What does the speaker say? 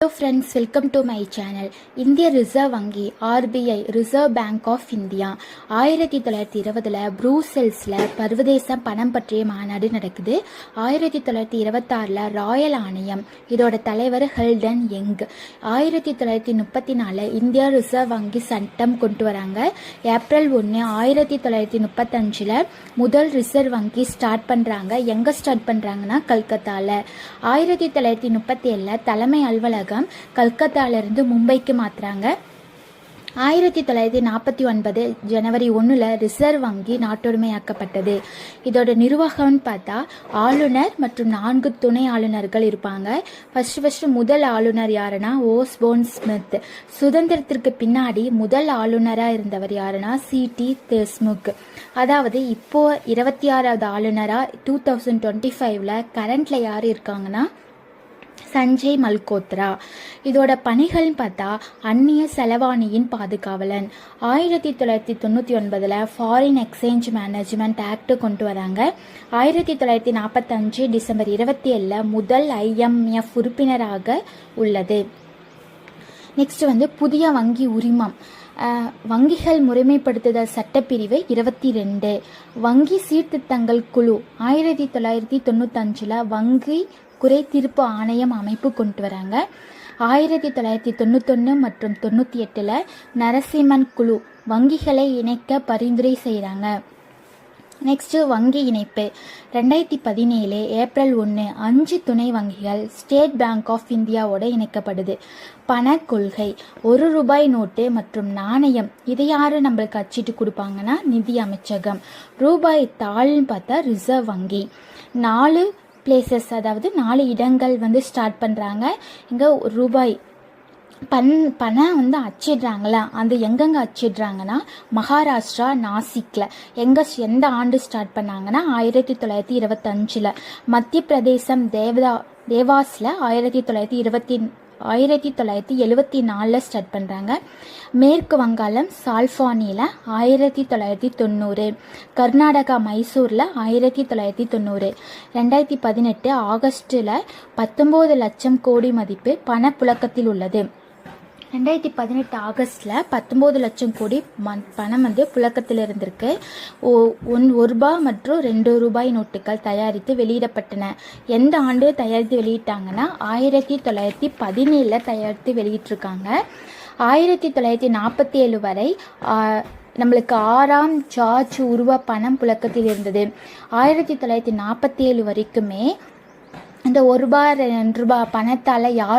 Hello friends welcome to my channel இந்திய reserve வங்கி RBI reserve bank of India ஆயிரத்தி தொள்ளாயிரத்தி இருபதில் ப்ரூசெல்ஸில் சர்வதேச பணம் பற்றிய மாநாடு நடக்குது. ஆயிரத்தி தொள்ளாயிரத்தி இருபத்தாறில் ராயல் ஆணையம் இதோட தலைவர் ஹெல்டன் யங் ஆயிரத்தி தொள்ளாயிரத்தி முப்பத்தி நாலு இந்திய ரிசர்வ் வங்கி சட்டம் கொண்டு வராங்க. ஏப்ரல் ஒன்று ஆயிரத்தி தொள்ளாயிரத்தி முப்பத்தஞ்சில் முதல் ரிசர்வ் வங்கி ஸ்டார்ட் பண்ணுறாங்க எங்கே ஸ்டார்ட் பண்ணுறாங்கன்னா கல்கத்தாவில் ஆயிரத்தி தொள்ளாயிரத்தி முப்பத்தி ஏழில் தலைமை அலுவலகம் கல்கத்தாவிலிருந்து மும்பைக்கு மாற்றுறாங்க ஆயிரத்தி தொள்ளாயிரத்தி நாற்பத்தி ஒன்பது ஜனவரி ஒன்றில் ரிசர்வ் வங்கி நாட்டுடைமையாக்கப்பட்டது இதோட நிர்வாகம்னு பார்த்தா ஆளுநர் மற்றும் நான்கு துணை ஆளுநர்கள் இருப்பாங்க. ஃபர்ஸ்ட் ஃபர்ஸ்ட் முதல் ஆளுநர் யாருன்னா ஓஸ்போன் ஸ்மித் சுதந்திரத்திற்கு பின்னாடி முதல் ஆளுநராக இருந்தவர் யாருன்னா சி டி தேஸ்முக் அதாவது இப்போ இருபத்தி ஆறாவது ஆளுநராக டூ தௌசண்ட் டுவெண்ட்டி ஃபைவ்ல கரண்டில் யார் இருக்காங்கன்னா சஞ்சய் மல்கோத்ரா. இதோட பணிகள்னு பார்த்தா அந்நிய செலவாணியின் பாதுகாவலன். ஆயிரத்தி தொள்ளாயிரத்தி தொண்ணூற்றி ஒன்பதில் ஃபாரின் எக்ஸ்சேஞ்ச் மேனேஜ்மெண்ட் ஆக்ட் கொண்டு வராங்க. ஆயிரத்தி தொள்ளாயிரத்தி நாற்பத்தஞ்சு டிசம்பர் இருபத்தி ஏழில் முதல் ஐஎம்எஃப் உறுப்பினராக உள்ளது. நெக்ஸ்ட் வந்து புதிய வங்கி உரிமம். வங்கிகள் முறைமைப்படுத்துதல் சட்டப்பிரிவு இருபத்தி ரெண்டு வங்கி சீர்திருத்தங்கள் குழு ஆயிரத்தி தொள்ளாயிரத்தி தொண்ணூத்தஞ்சில் வங்கி குறைத்தீர்ப்பு ஆணையம் அமைப்பு கொண்டு வராங்க. ஆயிரத்தி தொள்ளாயிரத்தி தொண்ணூத்தொன்று மற்றும் தொண்ணூற்றி எட்டில் நரசிம்மன் குழு வங்கிகளை இணைக்க பரிந்துரை செய்கிறாங்க நெக்ஸ்ட்டு வங்கி இணைப்பு. ரெண்டாயிரத்தி பதினேழு ஏப்ரல் ஒன்று அஞ்சு துணை வங்கிகள் ஸ்டேட் பேங்க் ஆஃப் இந்தியாவோட இணைக்கப்படுது. பண கொள்கை ஒரு ரூபாய் நோட்டு மற்றும் நாணயம் இதை யார் நம்மளுக்கு அச்சிட்டு கொடுப்பாங்கன்னா நிதி அமைச்சகம். ரூபாய் தாள்னு பார்த்தா ரிசர்வ் வங்கி. நாலு பிளேசஸ் அதாவது நாலு இடங்கள் வந்து ஸ்டார்ட் பண்ணுறாங்க இங்கே ரூபாய் பண் பணம் வந்து அச்சிடுறாங்களா? அந்த எங்கெங்கே அச்சிடுறாங்கன்னா மகாராஷ்டிரா நாசிக்கில் எங்கே எந்த ஆண்டு ஸ்டார்ட் பண்ணாங்கன்னா ஆயிரத்தி தொள்ளாயிரத்தி இருபத்தஞ்சில். மத்திய பிரதேசம் தேவதா தேவாஸில் ஆயிரத்தி தொள்ளாயிரத்தி இருபத்தி ஆயிரத்தி தொள்ளாயிரத்தி எழுவத்தி நாலில் ஸ்டார்ட் பண்ணுறாங்க மேற்கு வங்காளம் சால்ஃபானியில் ஆயிரத்தி தொள்ளாயிரத்தி தொண்ணூறு. கர்நாடகா மைசூரில் ஆயிரத்தி தொள்ளாயிரத்தி தொண்ணூறு. ரெண்டாயிரத்தி பதினெட்டு ஆகஸ்ட்டில் பத்தொம்போது லட்சம் கோடி மதிப்பு பணப்புழக்கத்தில் உள்ளது. ரெண்டாயிரத்தி பதினெட்டு ஆகஸ்டில் பத்தொம்போது லட்சம் கோடி ம- பணம் வந்து புழக்கத்தில் இருந்திருக்கு. ஓ ஒன் ஒரு ரூபாய் மற்றும் ரெண்டு ரூபாய் நோட்டுகள் தயாரித்து வெளியிடப்பட்டன. எந்த ஆண்டு தயாரித்து வெளியிட்டாங்கன்னா ஆயிரத்தி தொள்ளாயிரத்தி பதினேழில் தயாரித்து வெளியிட்டிருக்காங்க. ஆயிரத்தி தொள்ளாயிரத்தி நாற்பத்தி ஏழு வரை நம்மளுக்கு ஆறாம் ஜார்ஜ் உருவ பணம் புழக்கத்தில் இருந்தது. ஆயிரத்தி தொள்ளாயிரத்தி நாற்பத்தி ஏழு வரைக்குமே இந்த ஒரு ரூபாய் ரெண்டு ரூபாய் பணத்தால் யாரும்